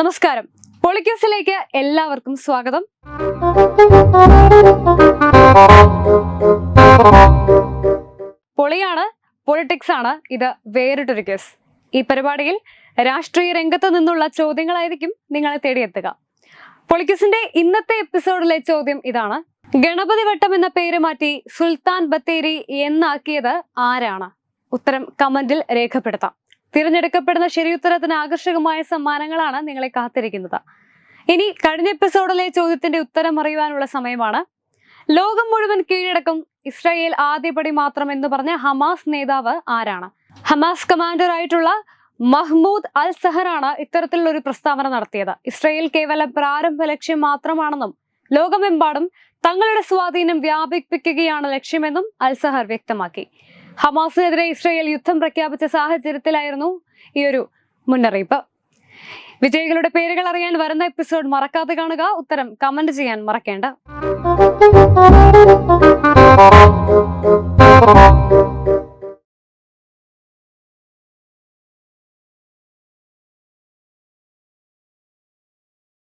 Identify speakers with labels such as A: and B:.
A: നമസ്കാരം. പൊളിക്യൂസിലേക്ക് എല്ലാവർക്കും സ്വാഗതം. പൊളിയാണ് പൊളിറ്റിക്സ് ആണ് ഇത് വേറിട്ടൊരു കേസ്. ഈ പരിപാടിയിൽ രാഷ്ട്രീയ രംഗത്ത് നിന്നുള്ള ചോദ്യങ്ങളായിരിക്കും നിങ്ങളെ തേടിയെത്തുക. പൊളിക്യൂസിന്റെ ഇന്നത്തെ എപ്പിസോഡിലെ ചോദ്യം ഇതാണ്. ഗണപതി വട്ടം എന്ന പേര് മാറ്റി സുൽത്താൻ ബത്തേരി എന്നാക്കിയത് ആരാണ്? ഉത്തരം കമന്റിൽ രേഖപ്പെടുത്താം. തിരഞ്ഞെടുക്കപ്പെടുന്ന ശരിയുത്തരത്തിന് ആകർഷകമായ സമ്മാനങ്ങളാണ് നിങ്ങളെ കാത്തിരിക്കുന്നത്. ഇനി കഴിഞ്ഞ എപ്പിസോഡിലെ ചോദ്യത്തിന്റെ ഉത്തരം അറിയുവാനുള്ള സമയമാണ്. ലോകം മുഴുവൻ കീഴടക്കും ഇസ്രായേൽ ആദ്യപടി മാത്രം എന്ന് പറഞ്ഞ ഹമാസ് നേതാവ് ആരാണ്? ഹമാസ് കമാൻഡർ ആയിട്ടുള്ള മഹ്മൂദ് അൽ സഹറാണ് ഇത്തരത്തിലുള്ള ഒരു പ്രസ്താവന നടത്തിയത്. ഇസ്രായേൽ കേവലം പ്രാരംഭ ലക്ഷ്യം മാത്രമാണെന്നും ലോകമെമ്പാടും തങ്ങളുടെ സ്വാധീനം വ്യാപിപ്പിക്കുകയാണ് ലക്ഷ്യമെന്നും അൽ സഹർ വ്യക്തമാക്കി. ഹമാസിനെതിരെ ഇസ്രയേൽ യുദ്ധം പ്രഖ്യാപിച്ച സാഹചര്യത്തിലായിരുന്നു ഈ ഒരു മുന്നറിയിപ്പ്. വിജയികളുടെ പേരുകൾ അറിയാൻ വരുന്ന എപ്പിസോഡ് മറക്കാതെ കാണുക. ഉത്തരം കമന്റ് ചെയ്യാൻ മറക്കേണ്ട.